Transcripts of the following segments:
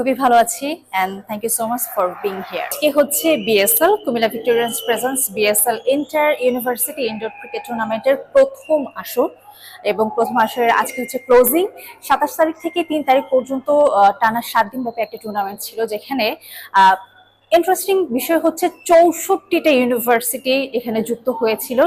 খুবই ভালো আছি and thank you so much for being here আজকে হচ্ছে BSL Comilla Victorians presence BSL inter university indoor cricket টুর্নামেন্টের প্রথম আসর, এবং প্রথম আসরের আজকে হচ্ছে ক্লোজিং সাতাশ তারিখ থেকে তিন তারিখ পর্যন্ত টানা সাত দিন ব্যাপী একটা টুর্নামেন্ট ছিল যেখানে ইন্টারেস্টিং বিষয় হচ্ছে চৌষট্টিটা ইউনিভার্সিটি এখানে যুক্ত হয়েছিল।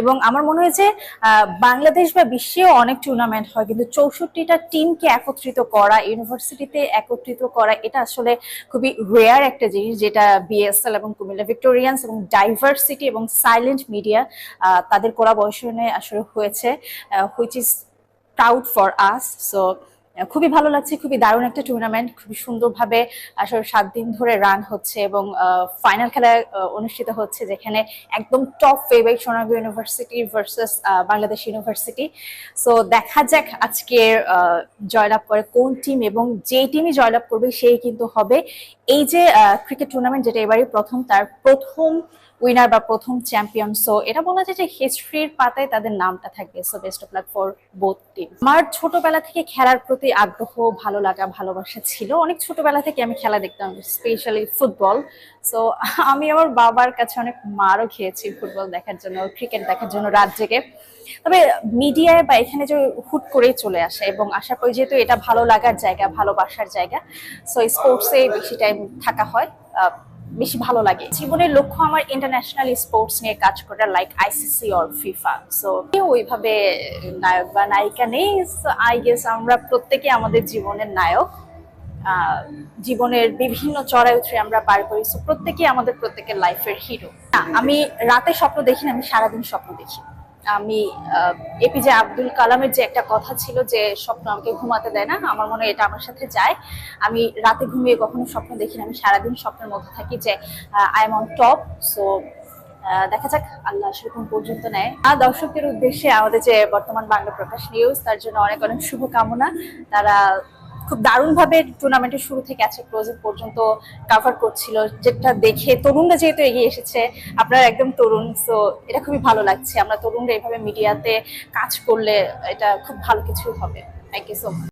এবং আমার মনে হয় যে আহ, বাংলাদেশ বা বিশ্বেও অনেক টুর্নামেন্ট হয় কিন্তু চৌষট্টিটা টিমকে একত্রিত করা ইউনিভার্সিটিতে একত্রিত করা এটা আসলে খুবই রেয়ার একটা জিনিস যেটা বিএসএল এবং কুমিল্লা ভিক্টোরিয়ান্স এবং ডাইভার্সিটি এবং সাইলেন্ট মিডিয়া তাদের কোলাবরেশনে আসলে হয়েছে which is proud for us so খুবই ভালো লাগছে খুবই দারুণ একটা টুর্নামেন্ট খুবই সুন্দরভাবে আসলে সাত দিন ধরে রান হচ্ছে এবং ফাইনাল খেলা অনুষ্ঠিত হচ্ছে যেখানে একদম top favourite Sonargaon university versus Bangladesh university so দেখা যাক আজকে আহ, জয়লাভ করে কোন টিম এবং যে টিমই জয়লাভ করবে সেই কিন্তু হবে। এই যে ক্রিকেট টুর্নামেন্ট যেটা এবারই প্রথম তার প্রথম উইনার বা প্রথম চ্যাম্পিয়ন সো এটা বলা যায় যে হিস্ট্রির পাতায় তাদের নামটা থাকবে। So best of luck for both team আমার ছোটবেলা থেকে খেলার প্রতি আগ্রহ, ভালো লাগা, ভালোবাসা ছিল। অনেক ছোটবেলা থেকে আমি খেলা দেখতাম স্পেশালি ফুটবল সো আমি আমার বাবার কাছে অনেক মারও খেয়েছি ফুটবল দেখার জন্য ক্রিকেট দেখার জন্য রাত জেগে। তবে মিডিয়ায় বা এখানে যে হুট করেই চলে আসে এবং আশা করি যেহেতু এটা ভালো লাগার জায়গা, ভালোবাসার জায়গা সো স্পোর্টসে বেশি টাইম থাকা হয়। বেশি ভালো লাগে। জীবনের লক্ষ্য আমার ইন্টারন্যাশনাল স্পোর্টস নিয়ে কাজ করা like ICC or FIFA so ওইভাবে নায়ক বা নায়িকা নেই। আই গেস আমরা প্রত্যেকে আমাদের জীবনের নায়ক। জীবনের বিভিন্ন চড়াই উতরে আমরা পার করি। প্রত্যেকেই আমাদের প্রত্যেকের লাইফের হিরো আমি রাতে স্বপ্ন দেখি না, আমি সারাদিন স্বপ্ন দেখি। আমি এপিজে আব্দুল কালামের যে একটা কথা ছিল যে স্বপ্ন আমাকে ঘুমাতে দেয় না, আমার মনে এটা আমার সাথে যায়। আমি রাতে ঘুমিয়ে কখনো স্বপ্ন দেখি না, আমি সারাদিন স্বপ্নের মধ্যে থাকি যে I am on top so দেখা যাক, আল্লাহ সেরকম পর্যন্ত নেয়। আর দর্শকদের উদ্দেশ্যে আমাদের যে বর্তমান বাংলা প্রকাশ নিউজ তার জন্য অনেক অনেক শুভকামনা। তারা খুব দারুণভাবে টুর্নামেন্টের শুরু থেকে আছে ক্লোজিং পর্যন্ত কাভার করছিল। যেটা দেখে তরুণরা যেহেতু এগিয়ে এসেছে, আপনারা একদম তরুণ সো এটা খুবই ভালো লাগছে। আমরা তরুণরা এভাবে মিডিয়াতে কাজ করলে এটা খুব ভালো কিছু হবে। Thank you so much